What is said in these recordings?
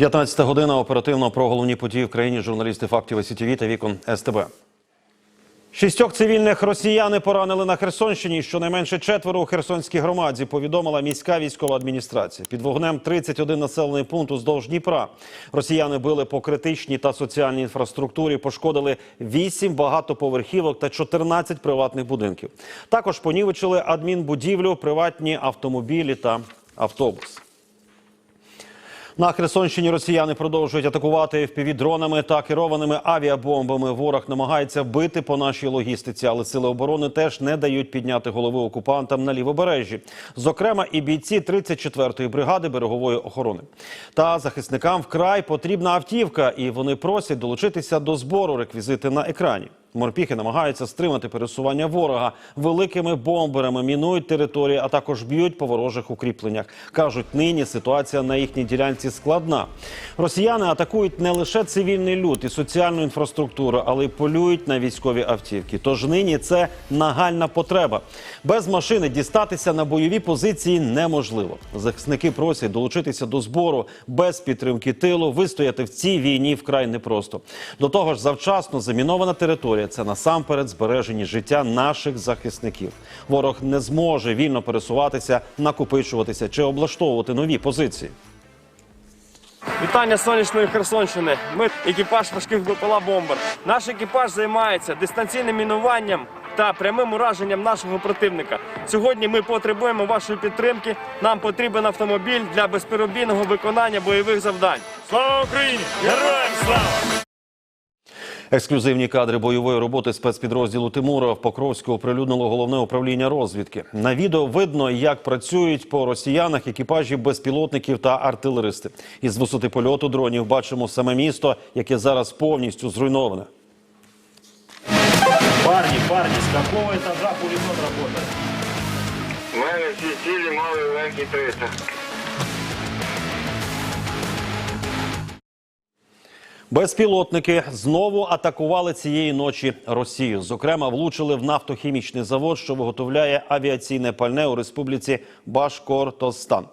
15 година оперативно про головні події в країні журналісти фактів СІТВ та вікон СТБ. Шістьох цивільних росіяни поранили на Херсонщині. Щонайменше четверо у Херсонській громаді повідомила міська військова адміністрація. Під вогнем 31 населений пункт уздовж Дніпра. Росіяни били по критичній та соціальній інфраструктурі, пошкодили 8 багатоповерхівок та 14 приватних будинків. Також понівечили адмінбудівлю, приватні автомобілі та автобус. На Херсонщині росіяни продовжують атакувати FPV-дронами та керованими авіабомбами. Ворог намагається бити по нашій логістиці, але сили оборони теж не дають підняти голови окупантам на лівобережжі. Зокрема, і бійці 34-ї бригади берегової охорони. Та захисникам вкрай потрібна автівка, і вони просять долучитися до збору реквізити на екрані. Морпіхи намагаються стримати пересування ворога великими бомберами, мінують території, а також б'ють по ворожих укріпленнях. кажуть, нині ситуація на їхній ділянці складна. Росіяни атакують не лише цивільний люд і соціальну інфраструктуру, але й полюють на військові автівки. Тож нині це нагальна потреба. Без машини дістатися на бойові позиції неможливо. Захисники просять долучитися до збору без підтримки тилу. Вистояти в цій війні вкрай непросто. До того ж, завчасно замінована територія це насамперед збережені життя наших захисників. Ворог не зможе вільно пересуватися, накопичуватися чи облаштовувати нові позиції. Вітання сонячної Херсонщини. Ми екіпаж важких БПЛА бомбер. Наш екіпаж займається дистанційним мінуванням та прямим ураженням нашого противника. Сьогодні ми потребуємо вашої підтримки. Нам потрібен автомобіль для безперебійного виконання бойових завдань. Слава Україні! Героям слава! Ексклюзивні кадри бойової роботи спецпідрозділу Тимура в Покровську оприлюднило головне управління розвідки. На відео видно, як працюють по росіянах екіпажі безпілотників та артилеристи. Із висоти польоту дронів бачимо саме місто, яке зараз повністю зруйноване. Парни, парни, с какого этажа пулемет работает? У мене всі цілі мали легкі 300. Безпілотники знову атакували цієї ночі Росію. Зокрема, влучили в нафтохімічний завод, що виготовляє авіаційне пальне у республіці Башкортостан.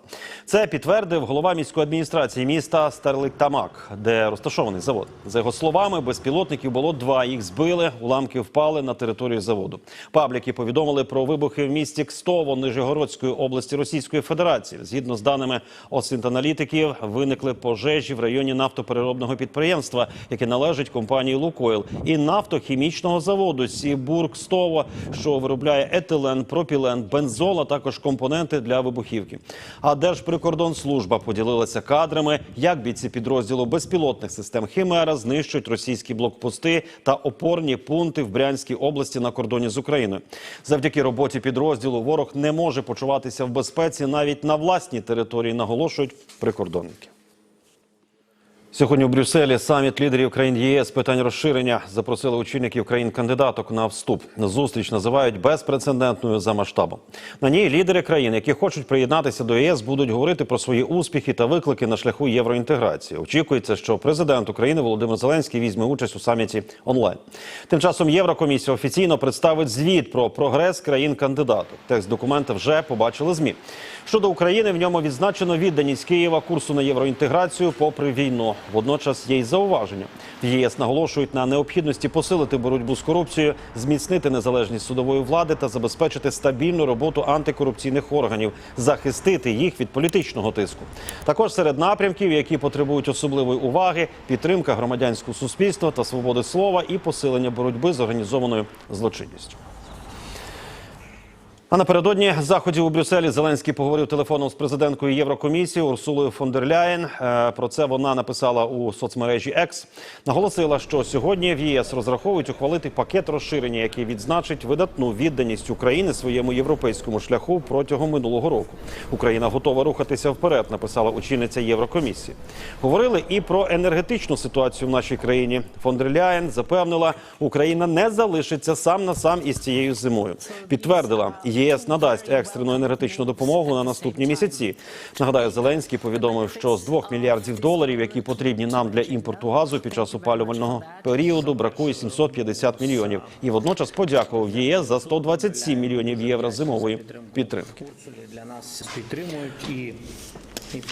Це підтвердив голова міської адміністрації міста Старликтамак, де розташований завод. За його словами, безпілотників було два. Їх збили, уламки впали на територію заводу. Пабліки повідомили про вибухи в місті Кстово Нижегородської області Російської Федерації. Згідно з даними осінт-аналітиків, виникли пожежі в районі нафтопереробного підприємства, яке належить компанії Лукойл, і нафтохімічного заводу Сібургстово, що виробляє етилен, пропілен, бензол, а також компоненти для вибухівки. А Держприкордонслужба поділилася кадрами, як бійці підрозділу безпілотних систем Химера знищують російські блокпости та опорні пункти в Брянській області на кордоні з Україною. Завдяки роботі підрозділу ворог не може почуватися в безпеці навіть на власній території, наголошують прикордонники. Сьогодні у Брюсселі саміт лідерів країн ЄС питань розширення запросили очільників країн-кандидаток на вступ. Зустріч називають безпрецедентною за масштабом. На ній лідери країн, які хочуть приєднатися до ЄС, будуть говорити про свої успіхи та виклики на шляху євроінтеграції. Очікується, що президент України Володимир Зеленський візьме участь у саміті онлайн. Тим часом Єврокомісія офіційно представить звіт про прогрес країн-кандидаток. Текст документа вже побачили змі. Щодо України, в ньому відзначено відданість Києва курсу на євроінтеграцію попри війну. Водночас є й зауваження. В ЄС наголошують на необхідності посилити боротьбу з корупцією, зміцнити незалежність судової влади та забезпечити стабільну роботу антикорупційних органів, захистити їх від політичного тиску. Також серед напрямків, які потребують особливої уваги, підтримка громадянського суспільства та свободи слова і посилення боротьби з організованою злочинністю. А напередодні заходів у Брюсселі Зеленський поговорив телефоном з президенткою Єврокомісії Урсулою фон дер Ляєн. Е, Про це вона написала у соцмережі X. Наголосила, що сьогодні в ЄС розраховують ухвалити пакет розширення, який відзначить видатну відданість України своєму європейському шляху протягом минулого року. Україна готова рухатися вперед. Написала очільниця Єврокомісії. Говорили і про енергетичну ситуацію в нашій країні. Фон дер Ляєн запевнила, Україна не залишиться сам на сам із цією зимою. Підтвердила. ЄС надасть екстрену енергетичну допомогу на наступні місяці. Нагадаю, Зеленський повідомив, що з 2 мільярдів доларів, які потрібні нам для імпорту газу під час опалювального періоду, бракує 750 мільйонів. І водночас подякував ЄС за 127 мільйонів євро зимової підтримки. Для нас підтримують і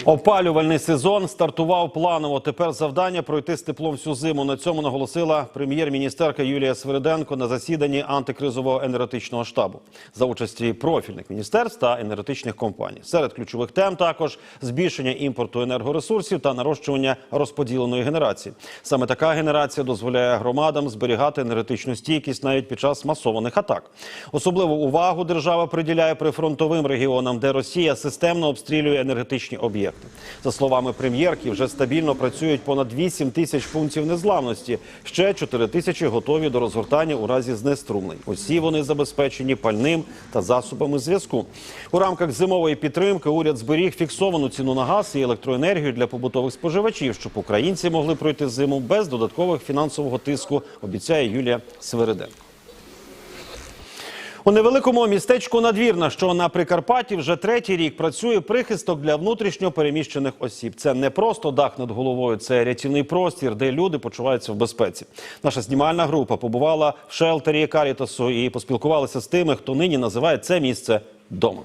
Опалювальний сезон стартував планово. Тепер завдання пройти з теплом всю зиму. На цьому наголосила прем'єр-міністерка Юлія Свириденко на засіданні антикризового енергетичного штабу за участі профільних міністерств та енергетичних компаній. Серед ключових тем також збільшення імпорту енергоресурсів та нарощування розподіленої генерації. Саме така генерація дозволяє громадам зберігати енергетичну стійкість навіть під час масованих атак. Особливу увагу держава приділяє прифронтовим регіонам, де Росія системно обстрілює енергетичні об'єкти. За словами прем'єрки, вже стабільно працюють понад 8 тисяч пунктів незламності. Ще 4 тисячі готові до розгортання у разі знеструмлень. Усі вони забезпечені пальним та засобами зв'язку. У рамках зимової підтримки уряд зберіг фіксовану ціну на газ і електроенергію для побутових споживачів, щоб українці могли пройти зиму без додаткових фінансового тиску. Обіцяє Юлія Свириденко. У невеликому містечку Надвірна, що на Прикарпатті, вже третій рік працює прихисток для внутрішньо переміщених осіб. Це не просто дах над головою, це рятівний простір, де люди почуваються в безпеці. Наша знімальна група побувала в шелтері Карітасу і поспілкувалася з тими, хто нині називає це місце домом.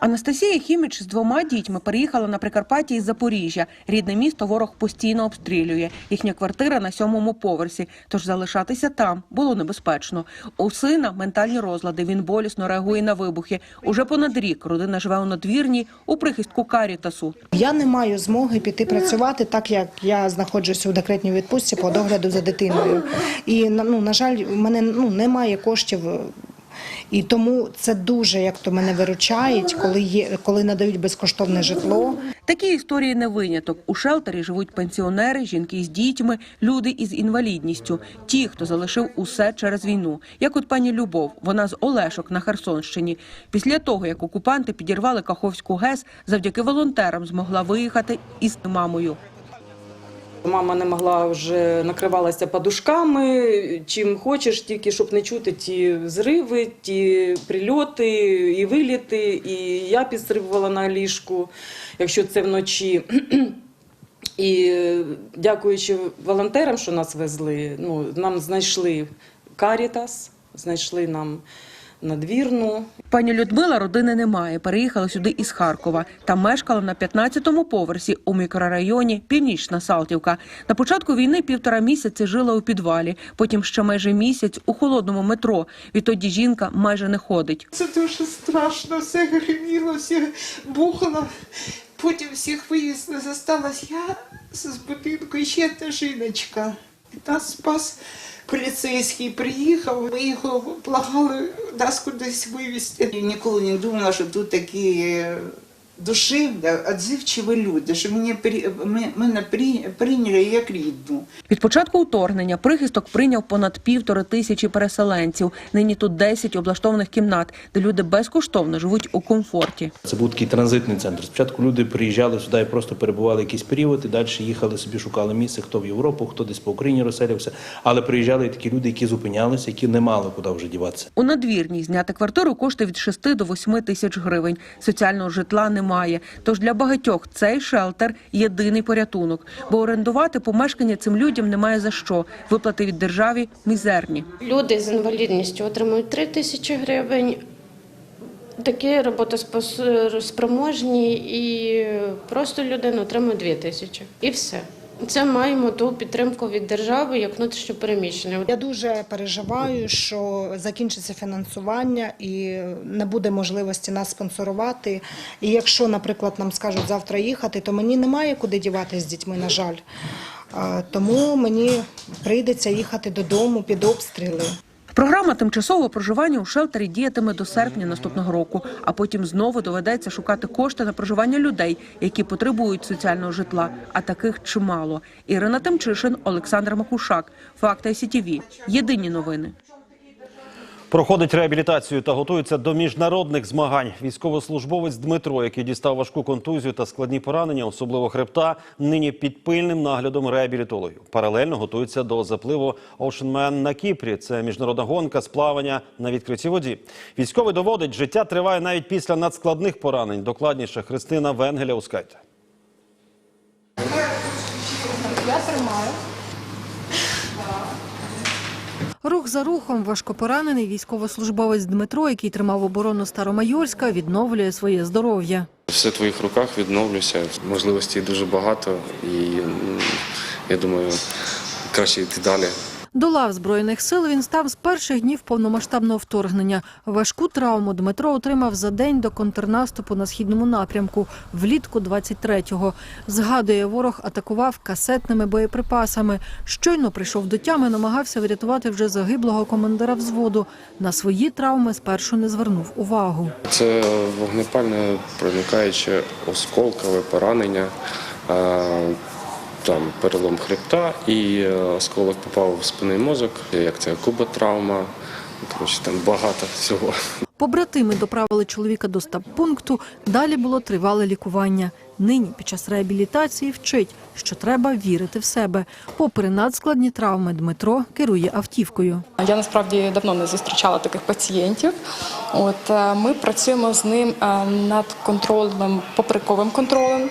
Анастасія Хіміч з двома дітьми переїхала на Прикарпатті із Запоріжжя. Рідне місто ворог постійно обстрілює. Їхня квартира на сьомому поверсі. Тож залишатися там було небезпечно. У сина ментальні розлади. Він болісно реагує на вибухи. Уже понад рік родина живе у надвірні у прихистку Карітасу. Я не маю змоги піти працювати, так як я знаходжуся у декретній відпустці по догляду за дитиною. І ну, на жаль, в мене ну, немає коштів. І тому це дуже як то мене виручають, коли є, коли надають безкоштовне житло. Такі історії не виняток. У шелтері живуть пенсіонери, жінки з дітьми, люди із інвалідністю, ті, хто залишив усе через війну. Як от пані Любов, вона з Олешок на Херсонщині. Після того, як окупанти підірвали Каховську ГЕС, завдяки волонтерам змогла виїхати із мамою. Мама не могла вже накривалася подушками, чим хочеш, тільки щоб не чути ті зриви, ті прильоти і виліти. І я підстрибувала на ліжку, якщо це вночі. І дякуючи волонтерам, що нас везли, ну, нам знайшли Карітас, знайшли нам надвірну. Пані Людмила родини немає. Переїхала сюди із Харкова. Там мешкала на 15-му поверсі у мікрорайоні Північна Салтівка. На початку війни півтора місяці жила у підвалі. Потім ще майже місяць у холодному метро. Відтоді жінка майже не ходить. Це дуже страшно, все гриміло, все бухало. Потім всіх вивезли, зосталась я з будинку і ще одна жіночка. Нас спас поліцейський, приїхав, ми його благали нас кудись вивезти. Ніколи не думала, що тут такі душевні, відзивчиві люди, що мене, мене- мене при- прийняли як рідну. Від початку вторгнення прихисток прийняв понад півтори тисячі переселенців. Нині тут 10 облаштованих кімнат, де люди безкоштовно живуть у комфорті. Це був такий транзитний центр. Спочатку люди приїжджали сюди і просто перебували якийсь період, і далі їхали собі, шукали місце, хто в Європу, хто десь по Україні розселився. Але приїжджали і такі люди, які зупинялися, які не мали куди вже діватися. У надвірній зняти квартиру коштує від 6 до 8 тисяч гривень. Соціального житла немає. Тож для багатьох цей шелтер єдиний порятунок, бо орендувати помешкання цим людям немає за що. Виплати від держави мізерні. Люди з інвалідністю отримують 3 тисячі гривень. Такі роботоспроможні і просто людина отримує 2 тисячі. І все. Це маємо ту підтримку від держави як внутрішньопереміщення. Я дуже переживаю, що закінчиться фінансування і не буде можливості нас спонсорувати. І якщо, наприклад, нам скажуть завтра їхати, то мені немає куди дівати з дітьми, на жаль. Тому мені прийдеться їхати додому під обстріли. Програма тимчасового проживання у шелтері діятиме до серпня наступного року, а потім знову доведеться шукати кошти на проживання людей, які потребують соціального житла. А таких чимало. Ірина Тимчишин, Олександр Макушак. Факти СІТІВІ. Єдині новини. Проходить реабілітацію та готується до міжнародних змагань. Військовослужбовець Дмитро, який дістав важку контузію та складні поранення, особливо хребта, нині під пильним наглядом реабілітологів. Паралельно готується до запливу Man на Кіпрі. Це міжнародна гонка з плавання на відкритій воді. Військовий доводить, життя триває навіть після надскладних поранень. Докладніше Христина Венгеля Ускайте. Рух за рухом важкопоранений військовослужбовець Дмитро, який тримав оборону Старомайорська, відновлює своє здоров'я. Все в твоїх руках відновлюся. Можливостей дуже багато, і я думаю, краще йти далі. До лав збройних сил він став з перших днів повномасштабного вторгнення. Важку травму Дмитро отримав за день до контрнаступу на східному напрямку влітку 23-го. Згадує, ворог атакував касетними боєприпасами. Щойно прийшов до тями, намагався врятувати вже загиблого командира взводу. На свої травми спершу не звернув увагу. Це вогнепальне проникаюче осколкове поранення. Там перелом хребта і е, осколок попав в спинний мозок, як це куботравма. Коротше, там багато всього. Побратими доправили чоловіка до стаб-пункту. Далі було тривале лікування. Нині під час реабілітації вчить, що треба вірити в себе. Попри надскладні травми, Дмитро керує автівкою. Я насправді давно не зустрічала таких пацієнтів. От е, ми працюємо з ним е, над контрольним поперековим контролем.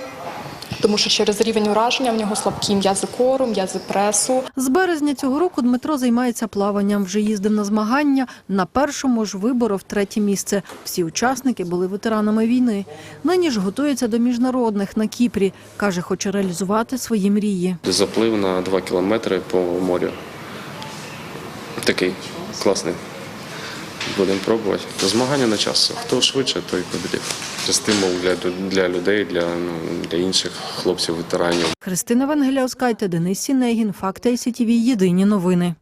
Тому що через рівень ураження в нього слабкі м'язи кору, м'язи пресу. З березня цього року Дмитро займається плаванням. Вже їздив на змагання. На першому ж виборов третє місце. Всі учасники були ветеранами війни. Нині ж готується до міжнародних на Кіпрі. Каже, хоче реалізувати свої мрії. Заплив на 2 кілометри по морю. Такий класний. Будемо пробувати. Змагання на час. Хто швидше, той побідив. Це стимул для, для людей, для, ну, для інших хлопців, ветеранів. Христина Вангеляускайте, Денис Сінегін, Факти СІТІВІ. Єдині новини.